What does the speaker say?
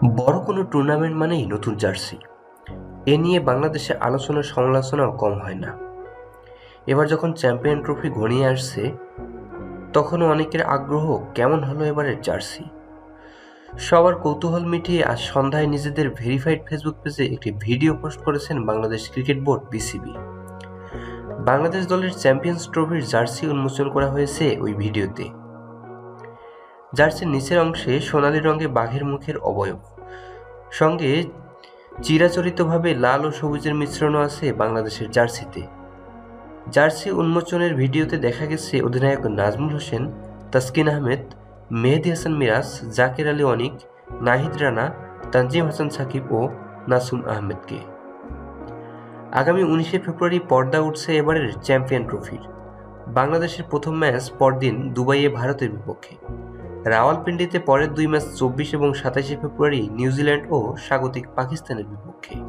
বড় কোনো টুর্নামেন্ট মানেই নতুন জার্সি এ নিয়ে বাংলাদেশে আলোচনা সমালোচনাও কম হয় না। এবার যখন চ্যাম্পিয়ন ট্রফি ঘনিয়ে আসছে, তখনও অনেকের আগ্রহ কেমন হলো এবারের জার্সি সবার কৌতূহল মিটিয়ে আজ সন্ধ্যায় নিজেদের ভেরিফাইড ফেসবুক পেজে একটি ভিডিও পোস্ট করেছেন Bangladesh cricket board BCB Bangladesh দলের চ্যাম্পিয়ন্স ট্রফির জার্সি উন্মোচন করা হয়েছে ওই ভিডিওতে জার্সির নিচের অংশে সোনালি রঙে বাঘের মুখের অবয়ব। সঙ্গে চিরাচরিতভাবে লাল ও সবুজের মিশ্রণও আছে বাংলাদেশের জার্সিতে। জার্সি উন্মোচনের ভিডিওতে দেখা গেছে অধিনায়ক নাজমুল হোসেন, তাসকিন আহমেদ, মেহেদি হাসান মিরাজ, জাকির আলী অনিক, নাহিদ রানা, তানজিম হাসান সাকিব ও নাসুম আহমেদকে। আগামী উনিশে ফেব্রুয়ারি পর্দা উঠছে এবারের চ্যাম্পিয়ন ট্রফির। বাংলাদেশের প্রথম ম্যাচ পরদিন দুবাইয়ে ভারতের বিপক্ষে। রাওয়ালপিন্ডিতে পরের দুই ম্যাচ চব্বিশ এবং সাতাশে ফেব্রুয়ারি নিউজিল্যান্ড ও স্বাগতিক পাকিস্তানের বিপক্ষে।